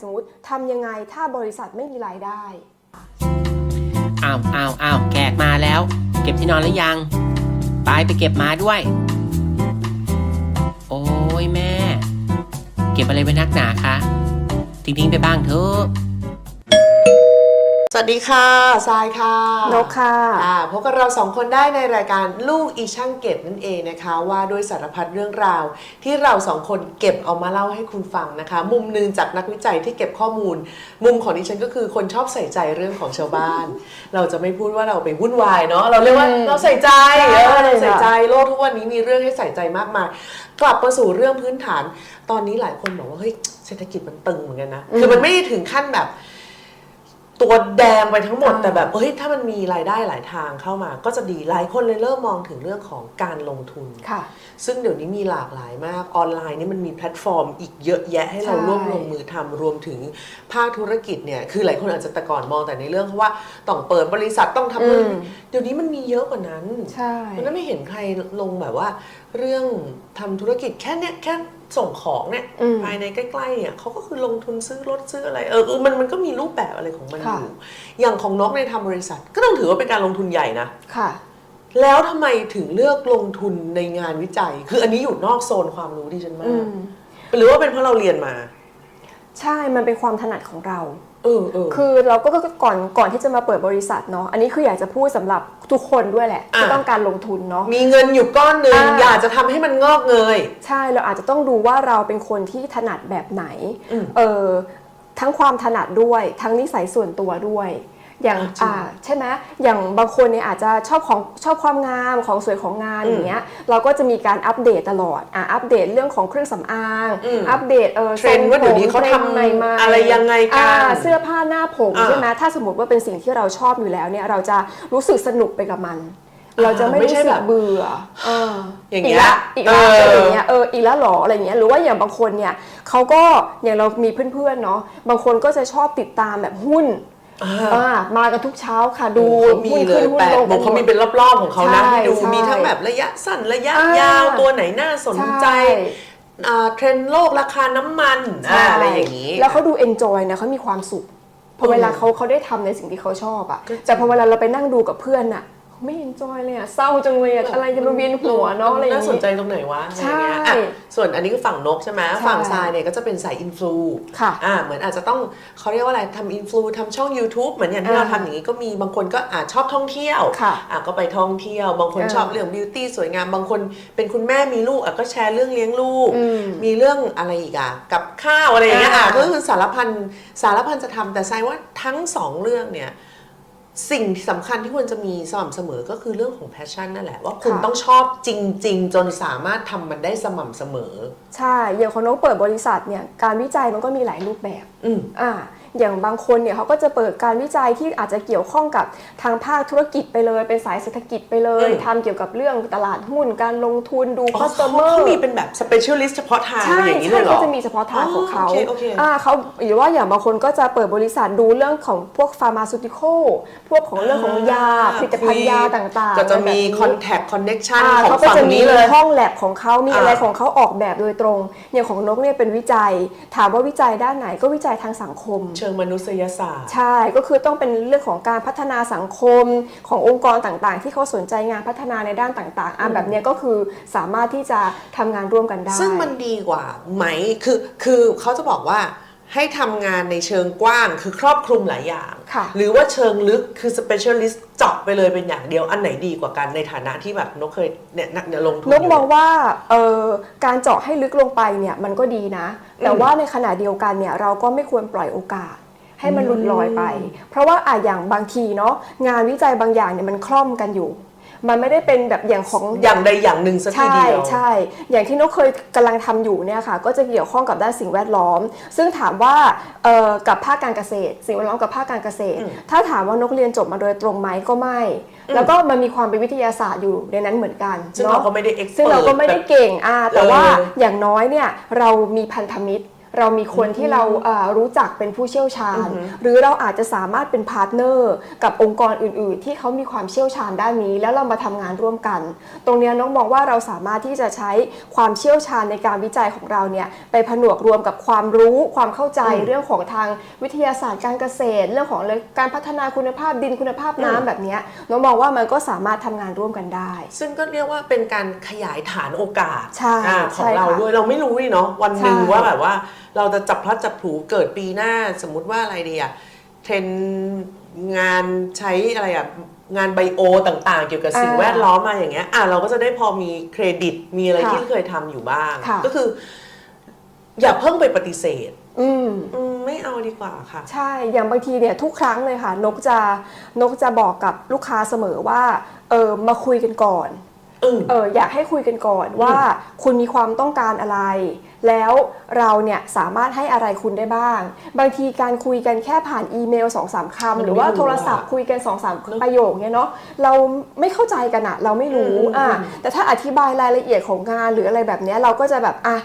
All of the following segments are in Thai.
สมมติทำยังไงถ้าบริษัทไม่มีรายได้ อ้าวอ้าวอ้าวแขกมาแล้ว เก็บที่นอนหรือยัง ไปไปเก็บมาด้วย โอ้ยแม่ เก็บอะไรไว้นักหนาคะ ทิ้งๆไปบ้างเถอะ วัสดีค่ะทรายค่ะนกค่ะอ่าพบกับเราสองคนได้ในรายการลูกอีช่างเก็บนั่นเองนะคะ ว่าด้วยสารพัดเรื่องราว ที่เราสองคนเก็บเอามาเล่าให้คุณฟังนะคะ มุมหนึงจากนักวิจัยที่เก็บข้อมูล มุมของดิฉันก็คือคนชอบใส่ใจเรื่องของชาวบ้าน เราจะไม่พูดว่าเราไปวุ่นวายเนาะเราเรียกว่าอืมเราใส่ใจใช่เออเราใส่ค่ะใจโลกทุกวันนี้มีเรื่องให้ใส่ใจมากมายกลับมาสู่เรื่องพื้นฐาน ตอนนี้หลายคนบอกว่าเฮ้ยเศรษฐกิจมันตึงเหมือนกันนะคือมันไม่ได้ถึงขั้นแบบ ตัวแดงไปทั้งหมดอ่าแต่แบบเฮ้ยถ้ามันมีรายได้หลายทางเข้ามา ก็จะดีหลายคนเลยเริ่มมองถึงเรื่องของการลงทุนค่ะ ซึ่งเดี๋ยวนี้มีหลากหลายมากออนไลน์นี่มันมีแพลตฟอร์ม อีกเยอะแยะให้เราใช่ร่วมลงมือทำรวมถึงภาคธุรกิจเนี่ยคือหลายคนอาจจะแต่ก่อนมองแต่ในเรื่องว่าต้องเปิดบริษัทต้องทำนู่นอืมเดี๋ยวนี้มันมีเยอะกว่านั้นใช่มันก็ไม่เห็นใครลงแบบว่า เรื่องทำธุรกิจแค่เนี้ยแค่ ส่งของเนี่ยอืมภายในใกล้ๆเนี่ยเขาก็คือลงทุนซื้อรถซื้ออะไรเออเออมันมันก็มีรูปแบบอะไรของมันอค่ะยู่อย่างของนกในยทำบริษัท ก็ต้องถือว่าเป็นการลงทุนใหญ่นะค่ะ แล้วทำไมถึงเลือกลงทุนในงานวิจัย คืออันนี้อยู่นอกโซนความรู้ที่ฉันมาอืกมหรือว่าเป็นเพราะเราเรียนมา ใช่มันเป็นความถนัดของเรา เออเออ คือเราก็ก็ก่อนก่อนที่จะมาเปิดบริษัทเนาะอันนี้คืออยากจะพูดสำหรับทุกคนด้วยแหละที่อะ ต้องการลงทุนเนาะ มีเงินอยู่ก้อนหนึ่งอ่า อยากจะทำให้มันงอกเงย ใช่เราอาจจะต้องดูว่าเราเป็นคนที่ถนัดแบบไหนอืม เออทั้งความถนัดด้วย ทั้งนิสัยส่วนตัวด้วย อย่างอ่าจริงอ่าใช่ไหมอย่างบางคนเนี่ยอาจจะชอบของชอบความงามของสวยของงานอืมอย่างเงี้ยเราก็จะมีการอัปเดตตลอดอะอัปเดตเรื่องของเครื่องสำอางอืมอัปเดตเออเทรนด์ว่าเดี๋ยวนี้เขาทำทรนด์ใหม่ๆอะไรยังไงกันอ่าเสื้อผ้าหน้าผมอ่าใช่ไหมถ้าสมมติว่าเป็นสิ่งที่เราชอบอยู่แล้วเนี่ยเราจะรู้สึกสนุกไปกับมันเราจะไม่ไม่รู้ใช่สึแบกบเบื่อเอออย่างเงี้ยละอีกแล้วเอออะไรอย่างเงี้ยเอออีกแล้วเหรออะไรอย่างเงี้ยหรือว่าอย่างบางคนเนี่ยเขาก็อย่างเรามีเพื่อนๆเนาะบางคนก็จะชอบติดตามแบบหุ้น อ่าอ่ามากันทุกเช้าค่ะดูเขามีหุ้นเลขึ้ยนหุ้แปนดลงบอกเขามีเป็นรอบๆของเขานะใช่ให้ดูใช่มีทั้งแบบระยะสั้นระยะอ่ายยาวตัวไหนน่าสนใจใช่ อ่าเทรนด์โลกราคาน้ำมันอ่าอะไรอย่างนี้แล้วเขาดูเอนจอยนะเขามีความสุขพอเวลาเขาเขาได้ทำในสิ่งที่เขาชอบอะก็จริง แต่พอเวลาเราไปนั่งดูกับเพื่อนอะ ไม่เอนจอยเลยอะเศร้าจังเลยอะอะไรจะมาเวียนหัวเนาะอะไรอย่างน่างี้สนใจตรงไหนวะอะไรอย่างเงี้ยใช่อะส่วนอันนี้ก็ฝั่งนกใช่ไหมใช่ฝั่งทรายเนี่ยก็จะเป็นสายอินฟลูค่ะอ่าเหมือนอาจจะต้องเขาเรียกว่าอะไรทำอินฟลูทำช่อง YouTube เหมือนอย่างที่เราอ่าทำอย่างนี้ก็มีบางคนก็อาจชอบท่องเที่ยวค่ะอะก็ไปท่องเที่ยว บางคนอ่าชอบเรื่องบิวตี้สวยงาม บางคนเป็นคุณแม่มีลูกอะก็แชร์เรื่องเลี้ยงลูกอืมมีเรื่องอะไรอีกอะกับข้าวอะไรอย่างเงี้ยอะอ่าก็คือสารพันสารพันจะทำแต่ทรายว่าทั้งสองเรื่องเนี่ย สิ่งที่สำคัญที่ควรจะมีสม่ำเสมอก็คือเรื่องของแพชชั่นนั่นแหละ ว่าคุณค่ะ ต้องชอบจริง ๆ จนสามารถทำมันได้สม่ำเสมอ ใช่อย่างของน้องเปิดบริษัทเนี่ยการวิจัยมันก็มีหลายรูปแบบ อืม อ่า อย่างบางคนเนี่ยเขาก็จะเปิดการวิจัยที่อาจจะเกี่ยวข้องกับทางภาคธุรกิจไปเลย เป็นสายเศรษฐกิจไปเลยอืมทำเกี่ยวกับเรื่องตลาดหุ้นการลงทุนดูอ๋อเขา customer เขามีเป็นแบบ specialist เฉพาะทางใช่อย่างนี้เลใช่ยเหรอเขาจะมีเฉพาะทางของเขาอ๋อโอเคโอเคอ่าเขาหรือว่าอย่างบางคนก็จะเปิดบริษัทดูเรื่องของพวกฟาร์มาซูติคอลพวกของเรื่องของยาผลิตภัณฑ์ยาต่างๆ ก็จะมีแบบนี้ contact connection อ่าของเขาก็ฝั่งจะมีนี้เลยห้องแลบของเขามีอ่าอะไรของเขาออกแบบโดยตรงอย่างของนกเนี่ยเป็นวิจัย ถามว่าวิจัยด้านไหนก็วิจัยทางสังคมเชิงมนุษยศาสตร์ ใช่ก็คือต้องเป็นเรื่องของการพัฒนาสังคมขององค์กรต่างๆ ที่เขาสนใจงานพัฒนาในด้านต่างๆอะแบบเนี้ยก็คือสามารถที่จะทำงานร่วมกันได้ ซึ่งมันดีกว่าไหมคือคือเขาจะบอกว่า ให้ทำงานในเชิงกว้างคือครอบคลุมหลายอย่าง ค่ะ หรือว่าเชิงลึกคือ specialist เจาะไปเลยเป็นอย่างเดียวอันไหนดีกว่ากันในฐานะที่แบบนกเคยเนี่ยนักเนี่ยลงทุนนกยู่มองว่าเอ่อการเจาะให้ลึกลงไปเนี่ยมันก็ดีนะ แต่ว่าในขณะเดียวกันเนี่ยเราก็ไม่ควรปล่อยโอกาส ให้มันหลุดลอยไป เพราะว่าอะอย่างบางทีเนาะงานวิจัยบางอย่างเนี่ยมันคล่อมกันอยู่ มันไม่ได้เป็นแบบอย่างของอย่างใดอย่างหนึ่งสักทีใช่เดียว ใช่ อย่างที่นกเคยกำลังทำอยู่เนี่ยค่ะ ก็จะเกี่ยวข้องกับด้านสิ่งแวดล้อม ซึ่งถามว่าเอ่อกับภาคการเกษตร สิ่งแวดล้อมกับภาคการเกษตร อืม ถ้าถามว่านกเรียนจบมาโดยตรงไหมก็ไม่ แล้วก็มันมีความเป็นวิทยาศาสตร์อยู่ในนั้นเหมือนกันซึ่งเนาะเราก็ไม่ได้ expert ซึ่งเราก็ไม่ได้เก่งอ่าแต่ว่าเอออย่างน้อยเนี่ยเรามีพันธมิตร เรามีคนที่เราเอ่อรู้จักเป็นผู้เชี่ยวชาญ หรือเราอาจจะสามารถเป็นพาร์ทเนอร์กับองค์กรอื่น ๆ ที่เขามีความเชี่ยวชาญด้านนี้ แล้วเรามาทำงานร่วมกัน ตรงเนี้ยน้องมองว่าเราสามารถที่จะใช้ความเชี่ยวชาญในการวิจัยของเราเนี่ยไปผนวกรวมกับความรู้ความเข้าใจเรื่องของทางวิทยาศาสตร์การเกษตร เรื่องของการพัฒนาคุณภาพดินคุณภาพน้ำแบบเนี้ยน้องมองว่ามันก็สามารถทำงานร่วมกันได้ ซึ่งก็เรียกว่าเป็นการขยายฐานโอกาสใช่อ่าของใช่เราค่ะด้วยเราไม่รู้นี่เนาะวันหนึ่งใช่ว่าแบบว่าเราจะจับพลัดจับผลูเกิดปีหน้าสมมุติว่าอะไรดีอะเทรนด์งานใช้อะไรอะงานไบโอต่างๆ เกี่ยวกับสิ่งอ่าแวดล้อมมาอย่างเงี้ยอะเราก็จะได้พอมีเครดิตมีอะไรค่ะที่เคยทำอยู่บ้างค่ะก็คือ อย่าเพิ่งไปปฏิเสธอืมอืมไม่เอาดีกว่าค่ะ ใช่อย่างบางทีเนี่ยทุกครั้งเลยค่ะ นกจะนกจะบอกกับลูกค้าเสมอว่าเออมาคุยกันก่อนอืม เอออยากให้คุยกันก่อนว่าคุณมีความต้องการอะไร แล้วเราเนี่ยสามารถให้อะไรคุณได้บ้าง บางทีการคุยกันแค่ผ่านอีเมลสองสามมันคำไม่หรือว่ารู้โทรศัพท์อะคุยกันสองสามเนอะประโยคเนี่ยเนาะเราไม่เข้าใจกันอะเราไม่รู้อืมอืมอะอืมแต่ถ้าอธิบายรายละเอียดของงานหรืออะไรแบบเนี้ยเราก็จะแบบอะ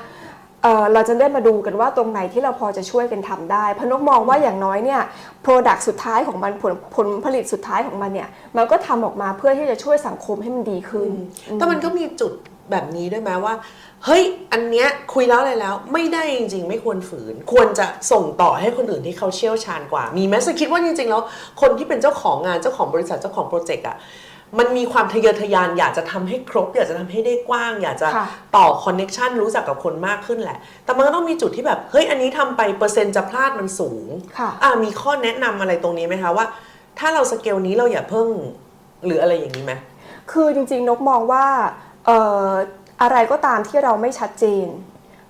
เเราจะได้มาดูกันว่าตรงไหนที่เราพอจะช่วยกันทำได้พนกมองว่าอย่างน้อยเนี่ย Product สุดท้ายของมันผลผลผลิตสุดท้ายของมันเนี่ยมันก็ทำออกมาเพื่อที่จะช่วยสังคมให้มันดีขึ้น แต่มันก็มีจุดแบบนี้ด้วยไหมว่าเฮ้ย อันเนี้ยคุยแล้วอะไรแล้ว ไม่ได้จริง ๆ ไม่ควรฝืน ควรจะส่งต่อให้คนอื่นที่เขาเชี่ยวชาญกว่า มีไหมสคิดว่าจริง ๆ แล้ว คนที่เป็นเจ้าของงานเจ้าของบริษัทเจ้าของโปรเจกต์อะ มันมีความทะเยอทะยานอยากจะทำให้ครบ อยากจะทำให้ได้กว้าง อยากจะค่ะต่อคอนเน็ชันรู้จักกับคนมากขึ้นแหละ แต่มันก็ต้องมีจุดที่แบบเฮ้ยอันนี้ทำไปเปอร์เซ็นต์จะพลาดมันสูงค่ะอ่ามีข้อแนะนำอะไรตรงนี้ไหมคะว่า ถ้าเราสเกลนี้เราอย่าเพิ่งหรืออะไรอย่างนี้ไหมคือจริงๆนกมองว่าเอ่ออะไรก็ตามที่เราไม่ชัดเจน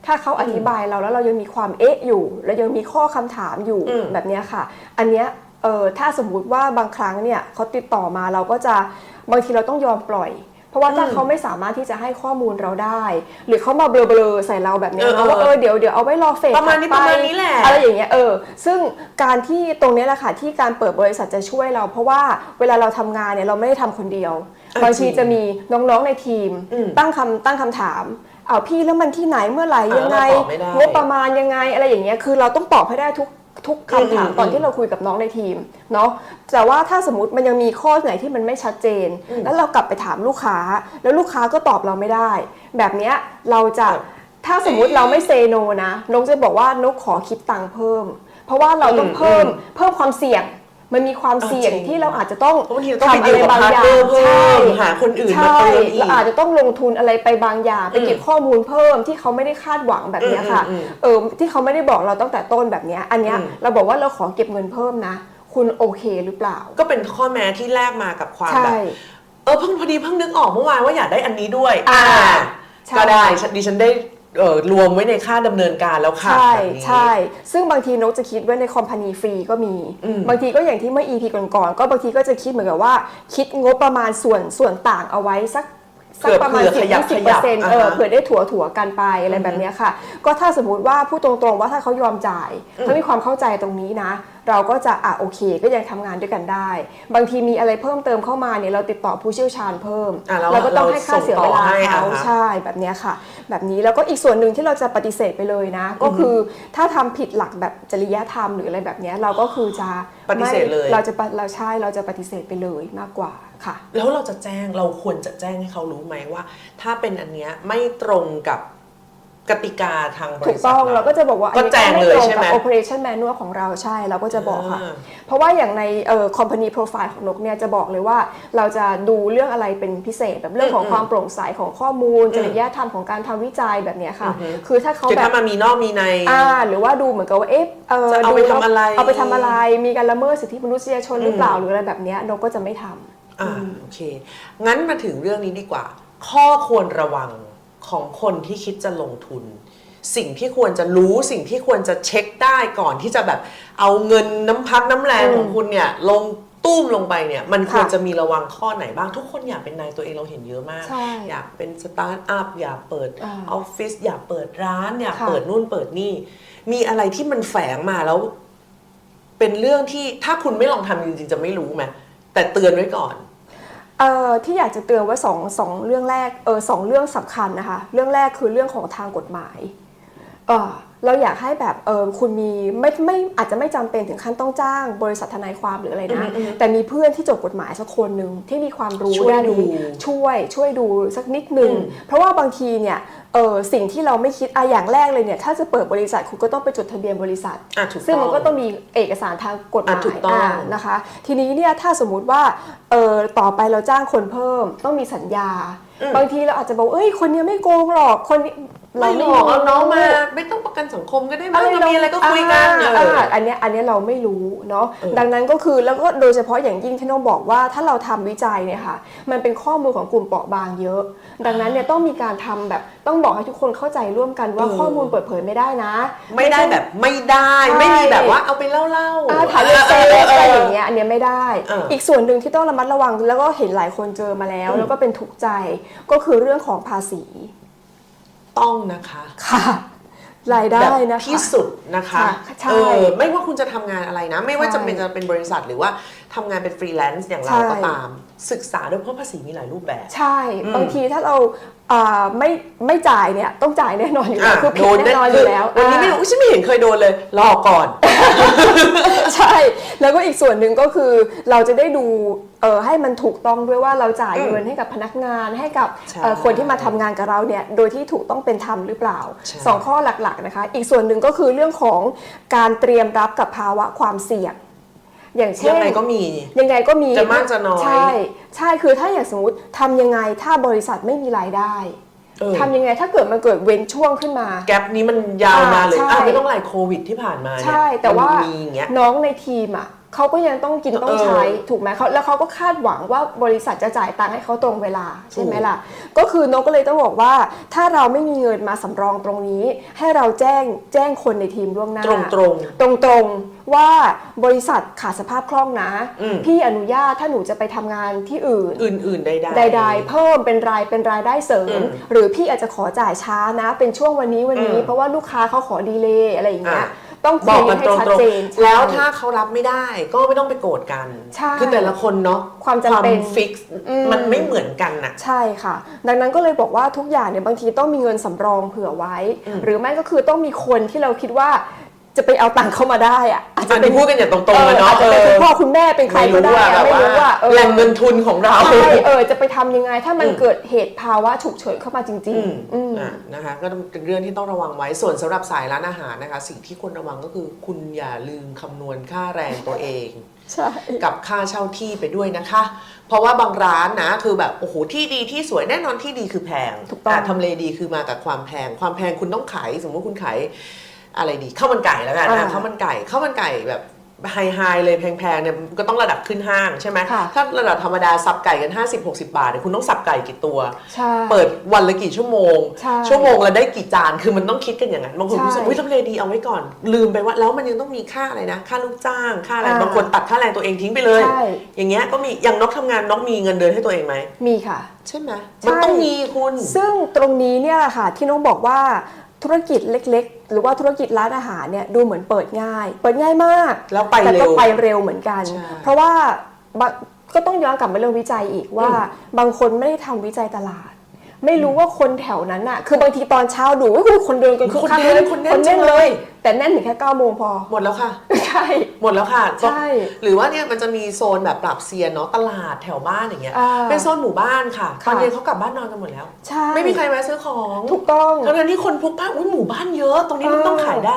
ถ้าเขาอธิบายเราแล้วเรายังมีความเอ๊ะอยู่ แล้วยังมีข้อคำถามอยู่อืมแบบเนี้ยค่ะ อันเนี้ย เอ่อถ้าสมมุติว่าบางครั้งเนี่ยเขาติดต่อมาเราก็จะบางทีเราต้องยอมปล่อย เพราะว่าถ้าอืมเขาไม่สามารถที่จะให้ข้อมูลเราได้ หรือเขามาเบลอๆใส่เราแบบเนี้ยเออเนาะว่าเอเอออเดี๋ยวเดี๋ยวเอาไว้รอเฟสประมาณนี้ถัดประมาณนี้แหละอะไรอย่างเงี้ยเออซึ่งการที่ตรงเนี้ยแหละค่ะที่การเปิดบริษัทจะช่วยเรา เพราะว่าเวลาเราทำงานเนี่ยเราไม่ได้ทำคนเดียวอะบางทีจริงจะมีน้องๆในทีมอืมตั้งคำตั้งคำถามเอาพี่แล้วมันที่ไหนเมื่อไหร่อะยังไงเราตอบไม่ได้งบประมาณยังไงอะไรอย่างเงี้ยคือเราต้องตอบให้ได้ทุก ทุกคำถามอืมตอนที่เราคุยกับน้องในทีมเนาะแต่ว่าถ้าสมมติมันยังมีข้อไหนที่มันไม่ชัดเจนอืมแล้วเรากลับไปถามลูกค้า แล้วลูกค้าก็ตอบเราไม่ได้ แบบเนี้ยเราจะแบบถ้าสมมุติเราไม่เซโนนะนกจะบอกว่านกขอคิดตังค์เพิ่ม เพราะว่าเราต้องอืมเพิ่มอืมเพิ่มความเสี่ยง มันมีความเสี่ยงอะจริงที่เราอาจจะต้องเพราะบางทีเราต้องไปทำดีอะไรลกับบางพาร์ทอย่าเนองร์เพิ่ใช่มหาคนอื่นมาใช่เติมอีกเราอาจจะต้องลงทุนอะไรไปบางอย่างไปเก็บข้อมูลเพิ่มที่เขาไม่ได้คาดหวังแบบเนี้ยค่ะอืมอืมเออที่เขาไม่ได้บอกเราตั้งแต่ต้นแบบเนี้ยอันเนี้ยอืมเราบอกว่าเราขอเก็บเงินเพิ่มนะ คุณโอเคหรือเปล่า ก็เป็นข้อแม้ที่แลกมากับความใช่แบบเออเพิ่งพอดีเพิ่งนึกออกเมื่อวานว่าอยากได้อันนี้ด้วยอ่าใช่ก็ได้ฉันดิฉันได้ เออรวมไว้ในค่าดำเนินการแล้วค่ะใช่แบบนี้ ใช่ ซึ่งบางทีนกจะคิดไว้ในคอมพานีฟรีก็มี อืม บางทีก็อย่างที่เมื่อ EP ก่อนๆก็บางทีก็จะคิดเหมือนกับว่า คิดงบประมาณส่วนส่วนต่างเอาไวสัก สักประมาณเผื่อสิบขยับยี่สิบขเปยัอบร์เซ็นต์อ่าเออฮะเผื่อได้ถั่วถั่วๆกันไปอะไรแบบเนี้ยค่ะ ก็ถ้าสมมุติว่าพูดตรงๆว่าถ้าเขายอมจ่ายเขามีความเข้าใจตรงนี้นะ เราก็จะอะโอเค ก็ยังทำงานด้วยกันได้ บางทีมีอะไรเพิ่มเติมเข้ามาเนี่ยเราติดต่อผู้เชี่ยวชาญเพิ่มอะเราเราก็ต้องให้ค่าเสียเวลาเราส่งต่อให้เขาอะฮะใช่แบบเนี้ยค่ะ แบบนี้แล้วก็อีกส่วนหนึ่งที่เราจะปฏิเสธไปเลยนะ ก็คือถ้าทำผิดหลักแบบจริยธรรมหรืออะไรแบบเนี้ยเราก็คือจะปฏิเสธเลยไม่เราจะปะเราใช่เราจะปฏิเสธไปเลยมากกว่า ค่ะ แล้วเราจะแจ้งเราควรจะแจ้งให้เขารู้ไหมว่า ถ้าเป็นอันเนี้ยไม่ตรงกับกติกาทางบถูริกษัทต้องเราก็จะบอกว่าก็แจ้งเลยใช่ไหมอันนี้ก็ตรงกับ operation manual ของเราใช่เราก็จะบอกค่ะอ่าเพราะว่าอย่างในเอ่อ company profile ของนกเนี่ยจะบอกเลยว่าเราจะดูเรื่องอะไรเป็นพิเศษแบบเรื่องของอืมความโปร่งใสของข้อมูลอืมจริยธรรมของการทำวิจัยแบบเนี้ยค่ะอือฮึคือถ้าเขาคือแบถ้าบมามีนอกมีในอ่าหรือว่าดูเหมือนกับว่าเอ๊ะเออจะเอาไปดูแล้วทำอะไร เอาไปทำอะไรมีการละเมิดสิทธิมนุษยชนหรือเปล่าหรืออะไรแบบเนี้ยนกก็จะไม่ทำ อ่าโอเค งั้นมาถึงเรื่องนี้ดีกว่า ข้อควรระวังของคนที่คิดจะลงทุน สิ่งที่ควรจะรู้สิ่งที่ควรจะเช็คได้ก่อนที่จะแบบเอาเงินน้ำพักน้ำแรงอืมของคุณเนี่ยลงตุ้มลงไปเนี่ยมันควรค่ะจะมีระวังข้อไหนบ้างทุกคนอยากเป็นนายตัวเองเราเห็นเยอะมากใช่อยากเป็นสตาร์ทอัพอยากเปิดอ่าออฟฟิศอยากเปิดร้าน อยากค่ะเปิดนู่นเปิดนี่ มีอะไรที่มันแฝงมาแล้ว เป็นเรื่องที่ถ้าคุณไม่ลองทำจริงๆจะไม่รู้ไหม แต่เตือนไว้ก่อนเอ่อที่อยากจะเตือนไว่าสองสองเรื่องแรกเออสองเรื่องสำคัญนะคะ เรื่องแรกคือเรื่องของทางกฎหมายเอ่อ เราอยากให้แบบเออคุณมีไม่ไม่อาจจะไม่จำเป็นถึงขั้นต้องจ้าง บริษัททนายความหรืออะไรนะอืมอืมแต่มีเพื่อนที่จบกฎหมายสักคนหนึ่งที่มีความรู้ช่วยด้านดูนี้ช่วยช่วยดูสักนิดหนึ่งอืมเพราะว่าบางทีเนี่ยเออสิ่งที่เราไม่คิดอะอย่างแรกเลยเนี่ยถ้าจะเปิดบริษัทคุณก็ต้องไปจดทะเบียนบริษัทอะถูกซึ่งมันก็ต้ต้อองงมีเอกสารทางกฎหมาอะถูยกต้องอ่านะคะ ทีนี้เนี่ยถ้าสมมุติว่าเออต่อไปเราจ้างคนเพิ่ม ต้องมีสัญญาอืมบางทีเราอาจจะบอกเอ้ยคนเนี้ยไม่โกงหรอกคน นี้ไม่หลอกเอาน้องมา ไม่ต้องประกันสังคมก็ได้มั้งเรามีอะไรก็คุยกันอ่าเอออ่าอันเนี้ยอันเนี้ยเราไม่รู้เนาะเออดังนั้นก็คือแล้วก็โดยเฉพาะอย่างยิ่งที่น้องบอกว่าถ้าเราทำวิจัยเนี่ยค่ะ มันเป็นข้อมูลของกลุ่มเปราะบางเยอะ ดังนั้นเนี่ยต้องมีการทำแบบต้องบอกให้ทุกคนเข้าใจร่วมกันว่าเออข้อมูลเปิดเผยไม่ได้นะ ไม่ได้ใช่แบบไม่ได้ใช่ไม่มีแบบว่าเอาไปเล่าเล่าๆอ่าถ่ายรูปเซฟอะไรอย่างเงี้ยอันเนี้ยไม่ได้เอออีอีกส่วนหนึ่งที่ต้องระมัดระวังแล้วก็เห็นหลายคนเจอมาแล้วอืมแล้วก็เป็นทุกข์ใจก็คือเรื่องของภาษี ต้องนะคะค่ะ รายได้แบบนะคะที่สุดนะคะค่ะใช่เออไม่ว่าคุณจะทำงานอะไรนะ ไม่ว่าใช่จะเป็นจะเป็นบริษัทหรือว่าทำงานเป็นฟรีแลนซ์อย่างเราใช่ ก็ตาม ศึกษาด้วยเพราะภาษีมีหลายรูปแบบ ใช่ อืม บางทีถ้าเราอ่าไม่ไม่จ่ายเนี่ยต้องจ่ายแน่นอนอยู่แล้วอะคือผิดแน่นอนอยู่แล้ววันนี้ไม่อ่ารู้อุ๊ยฉันไม่เห็นเคยโดนเลยรอก่อน ใช่ แล้วก็อีกส่วนหนึ่งก็คือเราจะได้ดูเออให้มันถูกต้องด้วยว่าเราจ่ายอืมเงินให้กับพนักงานให้กับใช่เอ่อคนที่มาทำงานกับเราเนี่ยโดยที่ถูกต้องเป็นธรรมหรือเปล่าใช่ สองข้อหลักๆนะคะ อีกส่วนหนึ่งก็คือเรื่องของการเตรียมรับกับภาวะความเสี่ยง อย่างเช่นยังไงก็มี ยังไงก็มีจะมากจะน้อย ใช่ ใช่คือถ้าอย่างสมมติทำยังไงถ้าบริษัทไม่มีรายได้เออ ทำยังไงถ้าเกิดมันเกิดเว้นช่วงขึ้นมา แกลบนี้มันยาวมาเลยอ่าใช่ อะไม่ต้องไรโควิดที่ผ่านมาเนี่ยใช่แต่ว่ามีอย่างเงี้ย น้องในทีมอะเขาก็ยังต้องกินต้องใช้เออถูกไหมเขาแล้วเขาก็คาดหวังว่าบริษัทจะจ่ายตังค์ให้เขาตรงเวลาใช่ไหมถูกล่ะ ก็คือนกก็เลยต้องบอกว่า ถ้าเราไม่มีเงินมาสำรองตรงนี้ ให้เราแจ้งแจ้งคนในทีมล่วงหน้าตรง ตรงตรงตรงๆ ว่าบริษัทขาดสภาพคล่องนะ อืม พี่อนุญาตถ้าหนูจะไปทำงานที่อื่นๆอื่นๆใดๆใดๆ เพิ่มเป็นรายเป็นรายได้เสริอืม ม หรือพี่อาจจะขอจ่ายช้านะ เป็นช่วงวันนี้วันนี้อืมเพราะว่าลูกค้าเขาขอดีเลย์อะไรอย่างเงี้ยอะต้องบคุอกยกันให้ตรงชัดตรงเจนใช่แล้วถ้าเขารับไม่ได้ก็ไม่ต้องไปโกรธกัน ใช่คือแต่ละคนเนาะความจำเป็นฟิกซ์อืม มันไม่เหมือนกันน่ะ ใช่ค่ะ ดังนั้นก็เลยบอกว่าทุกอย่างเนี่ยบางทีต้องมีเงินสำรองเผื่อไว้ อืม หรือไม่ก็คือต้องมีคนที่เราคิดว่า จะไปเอาตังค์เข้ามาได้อะอาจจะอันเป็นี้นพูดกันอย่างตรงๆเลยอาเนาะจจะเป็นคุณพ่อคุณแม่เป็นใครก็ได้อะไม่รู้ว่าเออ แหล่งเงินทุนของเรา ใช่เออจะไปทำยังไงถ้ามันอืม เกิดเหตุภาวะฉุกเฉินเข้ามาจริง อืมๆ อืม อะนะคะก็เป็นเรื่องที่ต้องระวังไว้ส่วนสำหรับสายร้านอาหารนะคะ สิ่งที่ควรระวังก็คือ คุณอย่าลืมคำนวณค่าแรงตัวเอง ใช่ กับค่าเช่าที่ไปด้วยนะคะ เพราะว่าบางร้านนะคือแบบโอ้โหที่ดีที่สวยแน่นอนที่ดีคือแพงถูกต้องะทำเลดีคือมากับความแพง ความแพงคุณต้องขายสมมติคุณขาย อะไรดีข้าวมันไก่แล้วกันนะข้าวมันไก่ข้าวมันไก่แบบไฮไฮเลยแพงๆเนี่ยก็ต้องระดับขึ้นห้างใช่ไหมค่ะ ถ้าระดับธรรมดาสับไก่กัน 50-60 บาทเนี่ยคุณต้องสับไก่กี่ตัว ใช่ เปิดวันละกี่ชั่วโมง ใช่ชั่วโมงละได้กี่จาน คือมันต้องคิดกันอย่างนั้น บางคนใช่รู้สึกวิทำเลดีเอาไว้ก่อน ลืมไปว่า แล้วมันยังต้องมีค่าอะไรนะ ค่าลูกจ้าง ค่าอะไร อ่าบางคนตัดค่าแรงตัวเองทิ้งไปเลย ใช่ อย่างเงี้ยก็มี อย่างนกทำงานนกมีเงินเดือนให้ตัวเองไหม มีค่ะ ใช่ไหมใช่มันต้องมีคุณ ซึ่งตรงนี้เนี่ยค่ะที่น้องบอกว่า ธุรกิจเล็ก ๆ หรือว่าธุรกิจร้านอาหารเนี่ยดูเหมือนเปิดง่าย เปิดง่ายมากแล้วไปแต่เร็ก็ว ไปเร็วเหมือนกัน ใช่ เพราะว่าบางก็ต้องย้อนกลับมาเรื่องวิจัยอีกว่าอืมบางคนไม่ได้ทำวิจัยตลาด ไม่รู้ว่าคนแถวนั้นน่ะคือบางทีตอนเช้าดูว่าคนเดินกันคึกคักเลยคนแน่นจังเลย แต่แน่นถึงแค่เก้าโมงพอ หมดแล้วค่ะ ใช่ หมดแล้วค่ะใช่ หรือว่าเนี่ยมันจะมีโซนแบบปรับเซียนเนาะตลาดแถวบ้านอย่างเงี้ย อ่าเป็นโซนหมู่บ้านค่ะ ตค่ะ อนเย็นเขากลับบ้านนอนกันหมดแล้ว ใช่ไม่มีใครแวะซื้อของถูกต้อง ทั้งนั้นที่คนพลุกพล่านอุ้ยหมู่บ้านเยอะ ตรงนี้มันเออ ต้องขายได้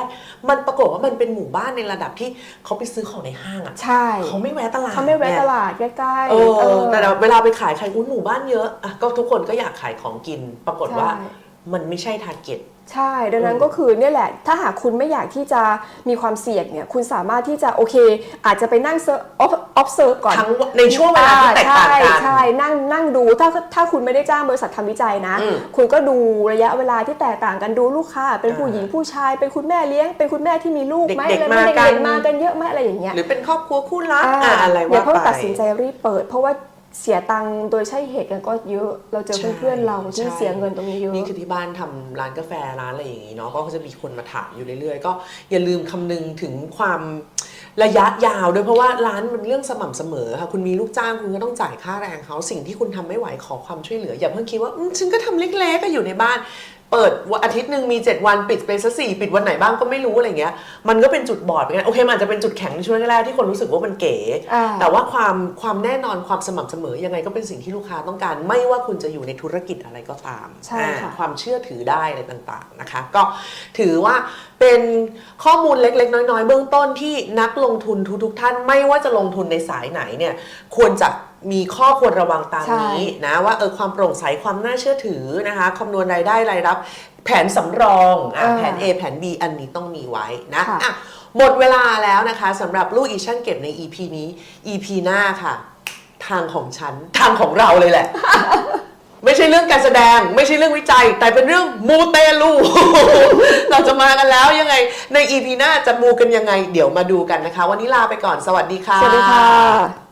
มันปรากฏว่ามันเป็นหมู่บ้านในระดับที่เขาไปซื้อของในห้างอะใช่เขาไม่แวะตลาดเขาไม่แวะนี่ยตลาดใกล้ๆเออเออ แต่เวลาไปขายใครอุ้ยหมู่บ้านเยอะอะก็ทุกคนก็อยากขายของกิน ปรากฏว่าใช่ มันไม่ใช่ทาร์เก็ต ใช่ ดังนั้นอืมก็คือเนี่ยแหละ ถ้าหากคุณไม่อยากที่จะมีความเสี่ยงเนี่ย คุณสามารถที่จะโอเค อาจจะไปนั่งเซอร์ observe ก่อน ทั้งในช่วงเวลาที่แตกต่างกัน ใช่ใช่นั่งนั่งดู ถ้าถ้าคุณไม่ได้จ้างบริษัททำวิจัยนะอืมคุณก็ดูระยะเวลาที่แตกต่างกันดูลูกค้า เป็นผู้อ่าหญิงผู้ชาย เป็นคุณแม่เลี้ยง เป็นคุณแม่ที่มีลูกไหมเด็กๆอะไรไหมากันเด็กๆมากันเยอะไหมอะไรอย่างเงี้ย หรือเป็นครอบครัวคู่รักอ่าอะอะไรอย่าว่าเพิ่งไปตัดสินใจรีบเปิด เพราะว่า เสียตังค์โดยใช่เหตุกันก็เยอะเราเจอใช่เพื่อนๆเราที่ใช่เสียเงินตรงนี้เยอะนี่คือที่บ้านทำร้านกาแฟร้านอะไรอย่างนี้เนาะก็จะมีคนมาถามอยู่เรื่อยๆ ก็อย่าลืมคำนึงถึงความระยะยาวด้วยเพราะว่าร้านมันเรื่องสม่ำเสมอค่ะคุณมีลูกจ้างคุณก็ต้องจ่ายค่าแรงเขาสิ่งที่คุณทำไม่ไหวขอความช่วยเหลือ อย่าเพิ่งคิดว่าอืมฉันก็ทำเล็กๆก็อยู่ในบ้าน เปิดวันอาทิตย์หนึ่งมี 7 วันปิดไปสักสี่ปิดวันไหนบ้างก็ไม่รู้อะไรเงี้ย มันก็เป็นจุดบอดเหมือนกันโอเคมันอาจจะเป็นจุดแข็งในช่วงแรกๆที่คนรู้สึกว่ามันเก๋ อ่า แต่ว่าความความแน่นอนความสม่ำเสมอยังไงก็เป็นสิ่งที่ลูกค้าต้องการ ไม่ว่าคุณจะอยู่ในธุรกิจอะไรก็ตามใช่ค่ะ อ่าความเชื่อถือได้อะไรต่างๆนะคะ ก็ถือว่าเป็นข้อมูลเล็กๆ น้อยๆ เบื้องต้นที่นักลงทุนทุกๆท่านไม่ว่าจะลงทุนในสายไหนเนี่ยควรจะ มีข้อควรระวังตามนี้นะว่าเออความโปร่งใสความน่าเชื่อถือนะคะคำนวณรายได้รายรับ แผนสำรองอะอ่าแผน A แผน B อันนี้ต้องมีไว้นะค่ะอะหมดเวลาแล้วนะคะสำหรับลูกอีช่างเก็บใน EP นี้ EP หน้าค่ะ ทางของฉัน ทางของเราเลยแหละ ไม่ใช่เรื่องการแสดง ไม่ใช่เรื่องวิจัย แต่เป็นเรื่องมูเตลู เราจะมากันแล้วยังไง ใน EP หน้าจะมูกันยังไง เดี๋ยวมาดูกันนะคะ วันนี้ลาไปก่อนสวัสดีค่ะ สวัสดีค่ะ